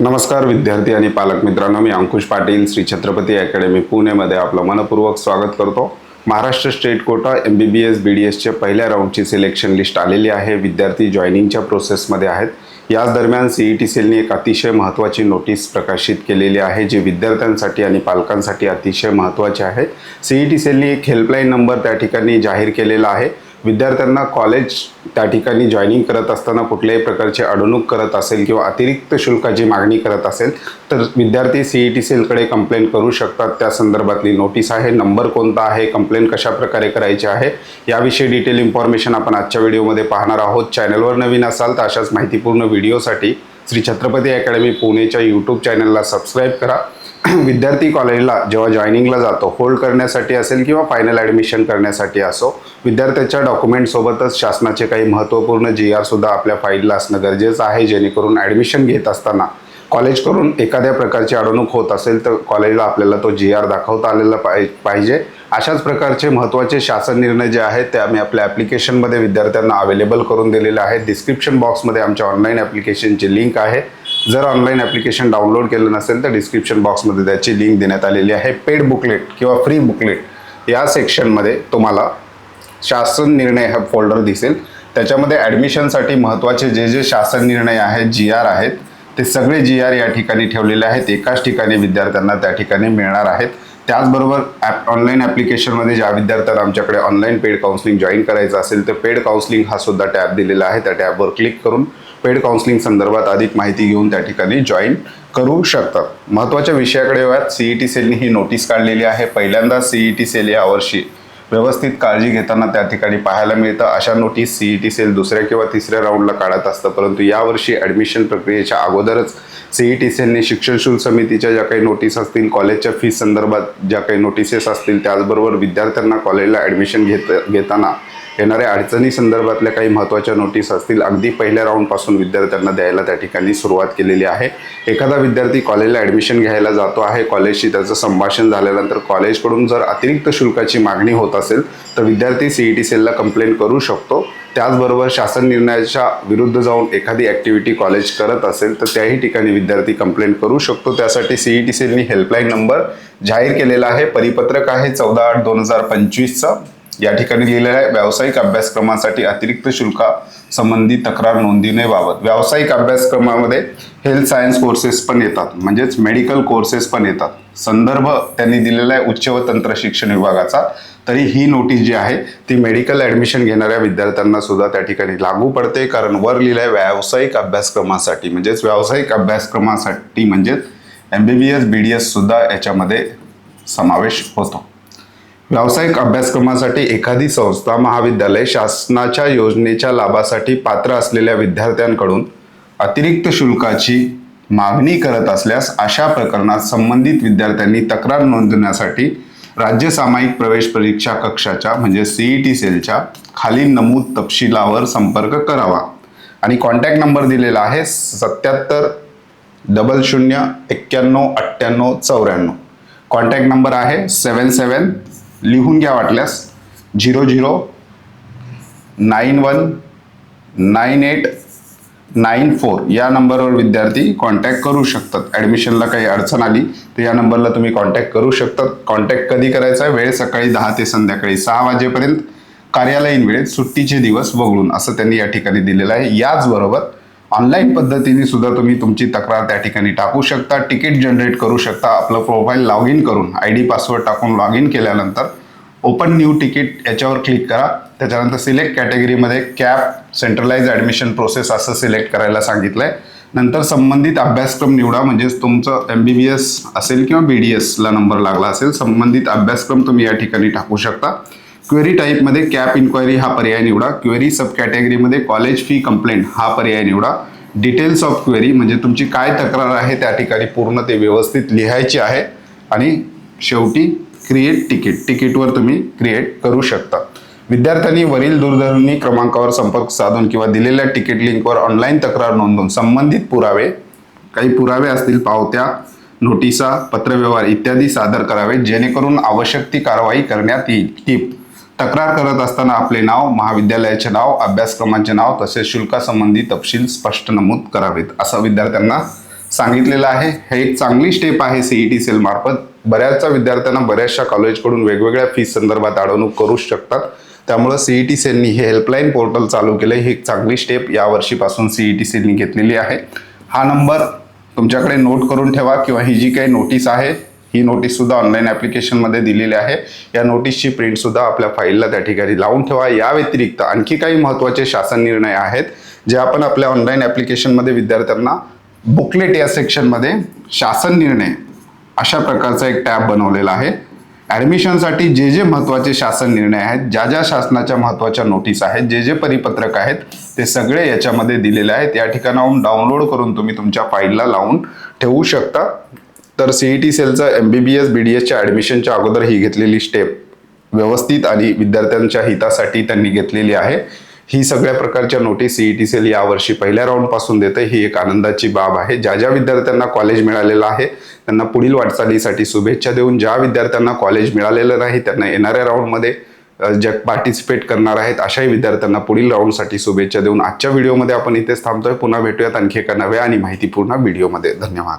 नमस्कार विद्यार्थी आणि पालक मित्रांनो मी अंकुश पाटील श्री छत्रपती अकॅडमी पुणेमध्ये आपलं मनपूर्वक स्वागत करतो. Maharashtra state quota M B B S B D एसच्या पहिल्या राऊंडची सिलेक्शन लिस्ट आलेली आहे. विद्यार्थी जॉईनिंगच्या प्रोसेसमध्ये आहेत. याच दरम्यान सी ई टी सेलने एक अतिशय महत्त्वाची नोटीस प्रकाशित केलेली आहे जी विद्यार्थ्यांसाठी आणि पालकांसाठी अतिशय महत्त्वाची आहे. सी ई टी सेलने एक हेल्पलाईन नंबर त्या ठिकाणी जाहीर केलेला आहे. विद्यार्थ्यांना कॉलेज त्या ठिकाणी जॉईनिंग करत असताना कुठल्याही प्रकारची अडवणूक करत असेल किंवा अतिरिक्त शुल्काची मागणी करत असेल तर विद्यार्थी सी ई टी सीलकडे कंप्लेंट करू शकतात. त्या संदर्भातली नोटीस आहे. नंबर कोणता आहे? कंप्लेंट कशा प्रकारे करायची आहे? याविषयी डिटेल इन्फॉर्मेशन आपण आजच्या व्हिडिओमध्ये पाहणार आहोत. चॅनलवर नवीन असाल तर अशाच माहितीपूर्ण व्हिडिओसाठी श्री छत्रपती अकॅडमी पुणेच्या यूट्यूब चॅनलला सबस्क्राईब करा. विद्यार्थी कॉलेजला जेव्हा जॉईनिंगला जातो होल्ड करण्यासाठी असेल किंवा फायनल ॲडमिशन करण्यासाठी असो विद्यार्थ्याच्या डॉक्युमेंटसोबतच शासनाचे काही महत्त्वपूर्ण जी आरसुद्धा आपल्या फाईलला असणं गरजेचं आहे. जेणेकरून ॲडमिशन घेत असताना कॉलेजकडून एखाद्या प्रकारची अडवणूक होत असेल तर कॉलेजला आपल्याला तो जी आर दाखवता आलेला पाहि पाहिजे. अशाच प्रकारचे महत्त्वाचे शासन निर्णय जे आहेत ते आम्ही आपल्या ॲप्लिकेशनमध्ये विद्यार्थ्यांना अवेलेबल करून दिलेले आहेत. डिस्क्रिप्शन बॉक्समध्ये आमच्या ऑनलाईन ॲप्लिकेशनची लिंक आहे. जर ऑनलाईन ॲप्लिकेशन डाउनलोड केलं नसेल तर डिस्क्रिप्शन बॉक्समध्ये त्याची लिंक देण्यात आलेली आहे. पेड बुकलेट किंवा फ्री बुकलेट या सेक्शनमध्ये तुम्हाला शासन निर्णय हा फोल्डर दिसेल. त्याच्यामध्ये ॲडमिशनसाठी महत्त्वाचे जे जे शासन निर्णय आहेत जी आर आहेत ते सगळे जी आर या ठिकाणी ठेवलेले आहेत. एकाच ठिकाणी विद्यार्थ्यांना त्या ठिकाणी मिळणार आहेत. त्याचबरोबर ॲप ऑनलाईन ॲप्लिकेशनमध्ये ज्या विद्यार्थ्यांना आमच्याकडे ऑनलाईन पेड काउन्सिलिंग जॉईन करायचं असेल तर पेड काउन्सिलिंग हा सुद्धा टॅब दिलेला आहे. त्या टॅबवर क्लिक करून पेड काउन्सिलिंग संदर्भात अधिक माहिती घेऊन त्या ठिकाणी जॉईन करू शकतात. महत्त्वाच्या विषयाकडे वयात सी ई टी ही नोटीस काढलेली आहे. पहिल्यांदा सी ई टी सेल यावर्षी व्यवस्थित काळजी घेताना त्या ठिकाणी पाहायला मिळतं. अशा notice C E T cell दुसऱ्या किंवा तिसऱ्या राऊंडला काढत असतं परंतु यावर्षी ॲडमिशन प्रक्रियेच्या अगोदरच सी ई टी सेलने शिक्षण शुल्क समितीच्या ज्या काही नोटीस असतील कॉलेजच्या फीस संदर्भात ज्या काही नोटिसेस असतील त्याचबरोबर विद्यार्थ्यांना कॉलेजला ॲडमिशन घेत घेताना येणाऱ्या अडचणी संदर्भातल्या काही महत्त्वाच्या नोटीस असतील अगदी पहिल्या राऊंडपासून विद्यार्थ्यांना द्यायला त्या ठिकाणी सुरुवात केलेली आहे. एखादा विद्यार्थी कॉलेजला ॲडमिशन घ्यायला जातो आहे कॉलेजशी त्याचं संभाषण झाल्यानंतर कॉलेजकडून जर अतिरिक्त शुल्काची मागणी होत असेल तर विद्यार्थी सी ई टी सेलला कंप्लेंट करू शकतो. त्याचबरोबर शासन निर्णयाच्या विरुद्ध जाऊन एखादी ॲक्टिव्हिटी कॉलेज करत असेल तर त्याही ठिकाणी विद्यार्थी कंप्लेंट करू शकतो. त्यासाठी सी ई टी सेलनी हेल्पलाईन नंबर जाहीर केलेला आहे. परिपत्रक आहे चौदा आठ दोन हजार पंचवीसचा. या ठिकाणी लिहिलेलं आहे व्यावसायिक अभ्यासक्रमासाठी अतिरिक्त शुल्का संबंधी तक्रार नोंदविण्याबाबत व्यावसायिक अभ्यासक्रमामध्ये हेल्थ सायन्स कोर्सेस पण येतात म्हणजेच मेडिकल कोर्सेस पण येतात. संदर्भ त्यांनी दिलेला आहे उच्च व तंत्र शिक्षण विभागाचा. तरी ही नोटीस जी आहे ती मेडिकल ॲडमिशन घेणाऱ्या विद्यार्थ्यांना सुद्धा त्या ठिकाणी लागू पडते कारण वर लिहिलं आहे व्यावसायिक अभ्यासक्रमासाठी म्हणजेच व्यावसायिक अभ्यासक्रमासाठी म्हणजेच M B B S B D S सुद्धा याच्यामध्ये समावेश होतो. व्यावसायिक अभ्यासक्रमासाठी एखादी संस्था महाविद्यालय शासनाच्या योजनेच्या लाभासाठी पात्र असलेल्या विद्यार्थ्यांकडून अतिरिक्त शुल्काची मागणी करत असल्यास अशा प्रकरणात संबंधित विद्यार्थ्यांनी तक्रार नोंदवण्यासाठी राज्य सामायिक प्रवेश परीक्षा कक्षाच्या म्हणजे सीई टी सेलच्या खालील नमूद तपशिलावर संपर्क करावा. आणि कॉन्टॅक्ट नंबर दिलेला आहे सत्याहत्तर डबल शून्य एक्क्याण्णव अठ्ठ्याण्णव चौऱ्याण्णव. कॉन्टॅक्ट नंबर आहे सेवन सेवन लिहून घ्या वाटल्यास. Zero zero nine one nine eight nine four. या नंबरवर विद्यार्थी कॉन्टॅक्ट करू शकतात. ॲडमिशनला काही अडचण आली तर या नंबरला तुम्ही कॉन्टॅक्ट करू शकतात. कॉन्टॅक्ट कधी करायचा आहे? वेळ सकाळी दहा ते संध्याकाळी सहा वाजेपर्यंत. कार्यालयीन वेळेत सुट्टीचे दिवस वगळून असं त्यांनी या ठिकाणी दिलेलं आहे. याचबरोबर ऑनलाईन पद्धतीने सुद्धा तुम्ही तुमची तक्रार त्या ठिकाणी टाकू शकता तिकीट जनरेट करू शकता आपलं प्रोफाईल लॉग इन करून आय डी पासवर्ड टाकून लॉग इन केल्यानंतर ओपन न्यू तिकीट याच्यावर क्लिक करा. त्याच्यानंतर सिलेक्ट कॅटेगरीमध्ये कॅप सेंट्रलाइज ॲडमिशन प्रोसेस असं सिलेक्ट करायला सांगितलं आहे नंतर संबंधित अभ्यासक्रम निवडा म्हणजेच तुमचं एम बी बी एस असेल किंवा बी डी एसला नंबर लागला असेल संबंधित अभ्यासक्रम तुम्ही या ठिकाणी टाकू शकता. क्वेरी टाईपमध्ये कॅप इन्क्वायरी हा पर्याय निवडा. क्वेरी सब कॅटेगरीमध्ये कॉलेज फी कंप्लेंट हा पर्याय निवडा. डिटेल्स ऑफ क्वेरी म्हणजे तुमची काय तक्रार आहे त्या ठिकाणी पूर्ण ते व्यवस्थित लिहायची आहे. आणि शेवटी क्रिएट तिकीट तिकीटवर तुम्ही क्रिएट करू शकता. विद्यार्थ्यांनी वरील दूरध्वनी क्रमांकावर संपर्क साधून किंवा दिलेल्या तिकीट लिंकवर ऑनलाईन तक्रार नोंदवून संबंधित पुरावे काही पुरावे असतील पावत्या नोटिसा पत्रव्यवहार इत्यादी सादर करावे जेणेकरून आवश्यक ती कारवाई करण्यात येईल. टिप तक्रार करत असताना आपले नाव महाविद्यालयाचे नाव अभ्यासक्रमाचे नाव तसेच शुल्कासंबंधी तपशील स्पष्ट नमूद करावेत असं विद्यार्थ्यांना सांगितलेलं आहे. हे एक चांगली स्टेप आहे सीईटी सेलमार्फत बऱ्याचशा विद्यार्थ्यांना बऱ्याचशा कॉलेजकडून वेगवेगळ्या फीस संदर्भात अडवणूक करू शकतात. त्यामुळं सीईटी सेलनी हे हेल्पलाईन पोर्टल चालू केलं. ही एक चांगली स्टेप या वर्षीपासून सीईटी सेलनी घेतलेली आहे. हा नंबर तुमच्याकडे नोट करून ठेवा किंवा ही जी काही नोटीस आहे ही नोटीस सुद्धा ऑनलाईन ॲप्लिकेशनमध्ये दिलेली आहे. या नोटीसची प्रिंट सुद्धा आपल्या फाईलला त्या ठिकाणी लावून ठेवा. या व्यतिरिक्त आणखी काही महत्त्वाचे शासन निर्णय आहेत जे आपण आपल्या ऑनलाईन ॲप्लिकेशनमध्ये विद्यार्थ्यांना बुकलेट या सेक्शनमध्ये शासन निर्णय अशा प्रकारचा एक टॅब बनवलेला आहे. ॲडमिशनसाठी जे जे महत्त्वाचे शासन निर्णय आहेत ज्या ज्या शासनाच्या महत्त्वाच्या नोटीस आहेत जे जे परिपत्रक आहेत ते सगळे याच्यामध्ये दिलेले आहेत. या ठिकाणाहून डाउनलोड करून तुम्ही तुमच्या फाईलला लावून ठेवू शकता. तर C E T सेलचं M B B S B D एसच्या ॲडमिशनच्या अगोदर ही घेतलेली स्टेप व्यवस्थित आणि विद्यार्थ्यांच्या हितासाठी त्यांनी घेतलेली आहे. ही सगळ्या प्रकारच्या नोटीस सीई टी सेल यावर्षी पहिल्या राऊंडपासून देते. ही एक आनंदाची बाब आहे. ज्या ज्या विद्यार्थ्यांना कॉलेज मिळालेलं आहे त्यांना पुढील वाटचालीसाठी शुभेच्छा देऊन ज्या विद्यार्थ्यांना कॉलेज मिळालेलं नाही त्यांना येणाऱ्या राऊंडमध्ये अ, जे पार्टिसिपेट करणार आहेत अशाही विद्यार्थ्यांना पुढील राऊंडसाठी शुभेच्छा देऊन आजच्या व्हिडिओमध्ये आपण इथेच थांबतोय. पुन्हा भेटूयात आणखी एका नव्या आणि माहितीपूर्ण व्हिडिओमध्ये धन्यवाद.